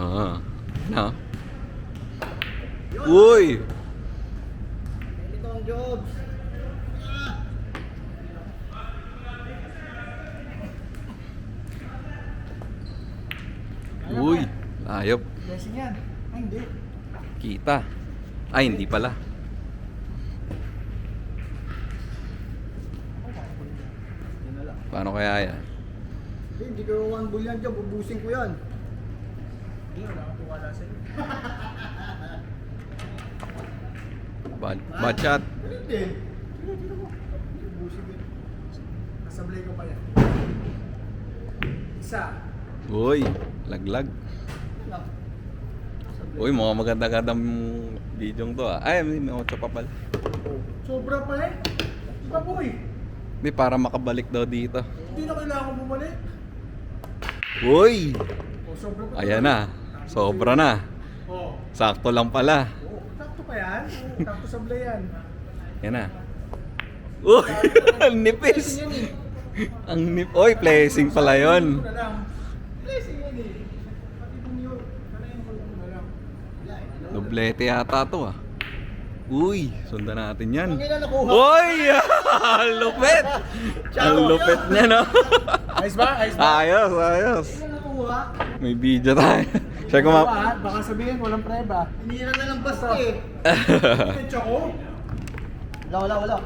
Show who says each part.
Speaker 1: Ah. Na. Uy!
Speaker 2: Ito ang jobs.
Speaker 1: Uy! Ayop.
Speaker 2: Blessing yan. Ay, hindi.
Speaker 1: Kita. Ay, hindi pala. Paano kaya yan?
Speaker 2: Hindi, hindi ko one bull yan dyan. Bubusin ko yan. Hindi, wala akong tiwala sa'yo.
Speaker 1: Bad, bad shot.
Speaker 2: Yan. Nasablay ko pa yan. Isa.
Speaker 1: Uy! Laglag. Uy, mga maganda-gandang video to ah. Ay, may may otso pa pala.
Speaker 2: Sobra pa eh. Iba po eh.
Speaker 1: Hindi, para makabalik daw dito.
Speaker 2: Hindi na kailangan bumalik.
Speaker 1: Uy!
Speaker 2: O, sobra pa.
Speaker 1: Ayan na. Sobra na.
Speaker 2: O.
Speaker 1: Sakto lang pala.
Speaker 2: Oh, sakto pa yan. Oo, Sakto sablay yan.
Speaker 1: Yan na. Uy! Ang nipis!
Speaker 2: Eh.
Speaker 1: Ang nip... Uy, placing pala yon.
Speaker 2: Eh.
Speaker 1: Doblete yata to ah. Uy, sundan natin yan. Uy! Ang lupit! Ang lupit niya, no?
Speaker 2: Ayos ba? Ayos ba?
Speaker 1: ayos, ayos. May video tayo. Siya kuma...
Speaker 2: Baka, baka sabihin, walang preba. Hinira na lang basta eh. Choco? Wala, wala, wala.